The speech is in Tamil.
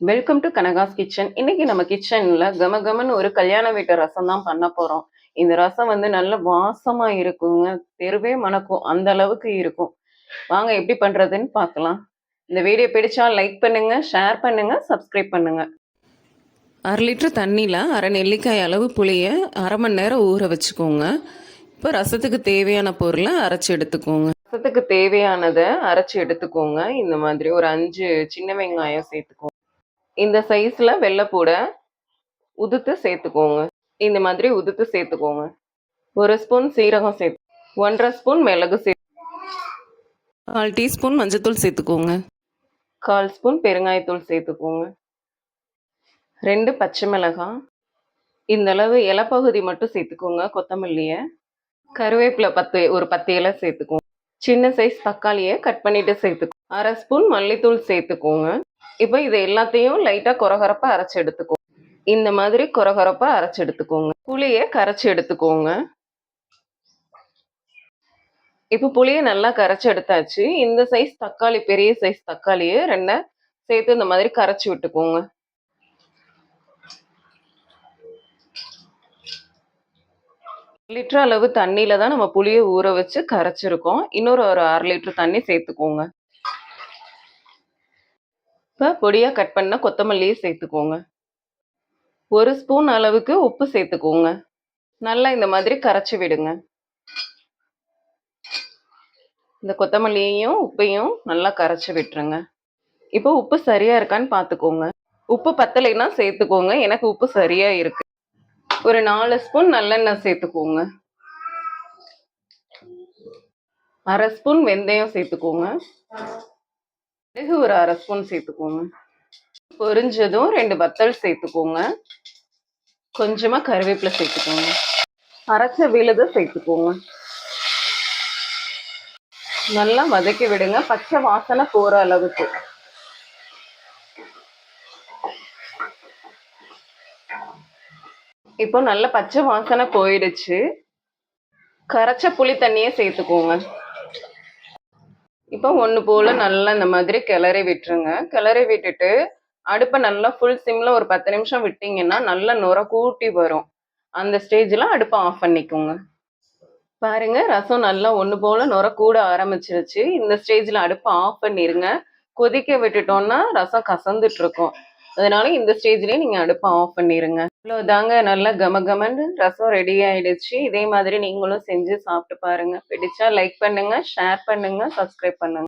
வெல்கம் டு கனகாஸ் கிச்சன் இன்னைக்கு நம்ம கிச்சன்ல கம கமன்னு ஒரு கல்யாண வீட்டு ரசம் தான் பண்ண போறோம். இந்த ரசம் வந்து நல்ல வாசமா இருக்குங்க. தெருவே மணக்கும். அந்த அளவுக்கு இருக்கும். வாங்க எப்படி பண்றதுன்னு பார்க்கலாம். இந்த வீடியோ பிடிச்சா லைக் பண்ணுங்க ஷேர் பண்ணுங்க சப்ஸ்கிரைப் பண்ணுங்க. அரை லிட்டர் தண்ணியில் அரை நெல்லிக்காய் அளவு புளியை அரை மணி நேரம் ஊற வச்சுக்கோங்க. இப்போ ரசத்துக்கு தேவையான பொருளை அரைச்சி எடுத்துக்கோங்க. ரசத்துக்கு தேவையானதை அரைச்சி எடுத்துக்கோங்க. இந்த மாதிரி ஒரு அஞ்சு சின்ன வெங்காயம் சேர்த்துக்கோங்க. இந்த சைஸில் வெள்ளைப்பூடை உதுத்து சேர்த்துக்கோங்க. இந்த மாதிரி உதுத்து சேர்த்துக்கோங்க. ஒரு ஸ்பூன் சீரகம் சேர்த்து ஒன்றரை ஸ்பூன் மிளகு சேர்த்து கால் டீஸ்பூன் மஞ்சத்தூள் சேர்த்துக்கோங்க. கால் ஸ்பூன் பெருங்காயத்தூள் சேர்த்துக்கோங்க. ரெண்டு பச்சை மிளகாய் இந்த அளவு மட்டும் சேர்த்துக்கோங்க கொத்தமல்லியை. கருவேப்பிலை பத்து ஒரு பத்து இலை சேர்த்துக்கோங்க. சின்ன சைஸ் தக்காளியை கட் பண்ணிட்டு சேர்த்துக்கோ அரை ஸ்பூன் மல்லித்தூள் சேர்த்துக்கோங்க. இப்போ இது எல்லாத்தையும் லைட்டாக கொரகரப்பாக அரைச்சி எடுத்துக்கோங்க இந்த மாதிரி குறகுறப்பாக அரைச்சி எடுத்துக்கோங்க. புளியை கரைச்சி எடுத்துக்கோங்க. இப்போ புளியை நல்லா கரைச்சி எடுத்தாச்சு. இந்த சைஸ் தக்காளி பெரிய சைஸ் தக்காளியை ரெண்டை சேர்த்து இந்த மாதிரி கரைச்சி விட்டுக்கோங்க. லிட்டர் அளவு தண்ணியில தான் நம்ம புளியை ஊற வச்சு கரைச்சிருக்கோம். இன்னொரு ஒரு அரை லிட்டர் தண்ணி சேர்த்துக்கோங்க. இப்போ பொடியாக கட் பண்ண கொத்தமல்லியை சேர்த்துக்கோங்க. ஒரு ஸ்பூன் அளவுக்கு உப்பு சேர்த்துக்கோங்க. நல்லா இந்த மாதிரி கரைச்சி விடுங்க. இந்த கொத்தமல்லியையும் உப்பையும் நல்லா கரைச்சி விட்டுருங்க. இப்போ உப்பு சரியா இருக்கான்னு பார்த்துக்கோங்க உப்பு பத்தலைன்னா சேர்த்துக்கோங்க. எனக்கு உப்பு சரியா இருக்கு. ஒரு நாலு ஸ்பூன் நல்லெண்ணெய் சேர்த்துக்கோங்க. அரை ஸ்பூன் வெந்தயம் சேர்த்துக்கோங்க. பிறகு ஒரு அரை ஸ்பூன் சேர்த்துக்கோங்க பொரிஞ்சதும் ரெண்டு வத்தல் சேர்த்துக்கோங்க. கொஞ்சமா கருவேப்பிலை சேர்த்துக்கோங்க. அரைச்ச விழுத சேர்த்துக்கோங்க. நல்லா வதக்கி விடுங்க. பச்சை வாசனை போகிற அளவுக்கு. இப்போ நல்ல பச்சை வாசனை போயிடுச்சு. கரைச்ச புளி தண்ணியை சேர்த்துக்கோங்க. இப்போ ஒன்று போல் நல்லா இந்த மாதிரி கிளறி விட்டுருங்க. கிளறி விட்டுட்டு அடுப்பை நல்லா ஃபுல் சிம்மில் ஒரு பத்து நிமிஷம் விட்டிங்கன்னா நல்லா நுர கூட்டி வரும். அந்த ஸ்டேஜில் அடுப்பை ஆஃப் பண்ணிக்கோங்க. பாருங்க ரசம் நல்லா ஒன்று போல் நுர கூட ஆரம்பிச்சிருச்சு. இந்த ஸ்டேஜில் அடுப்பை ஆஃப் பண்ணிடுங்க கொதிக்க விட்டுட்டோம்னா ரசம் கசந்துட்டு இருக்கும். அதனால இந்த ஸ்டேஜ்லேயே நீங்கள் அடுப்பை ஆஃப் பண்ணிடுங்க இவ்வளோதாங்க நல்லா கம கமன்னு ரசம் ரெடி ஆயிடுச்சு. இதே மாதிரி நீங்களும் செஞ்சு சாப்பிட்டு பாருங்க. பிடிச்சா லைக் பண்ணுங்க ஷேர் பண்ணுங்க சப்ஸ்கிரைப் பண்ணுங்க.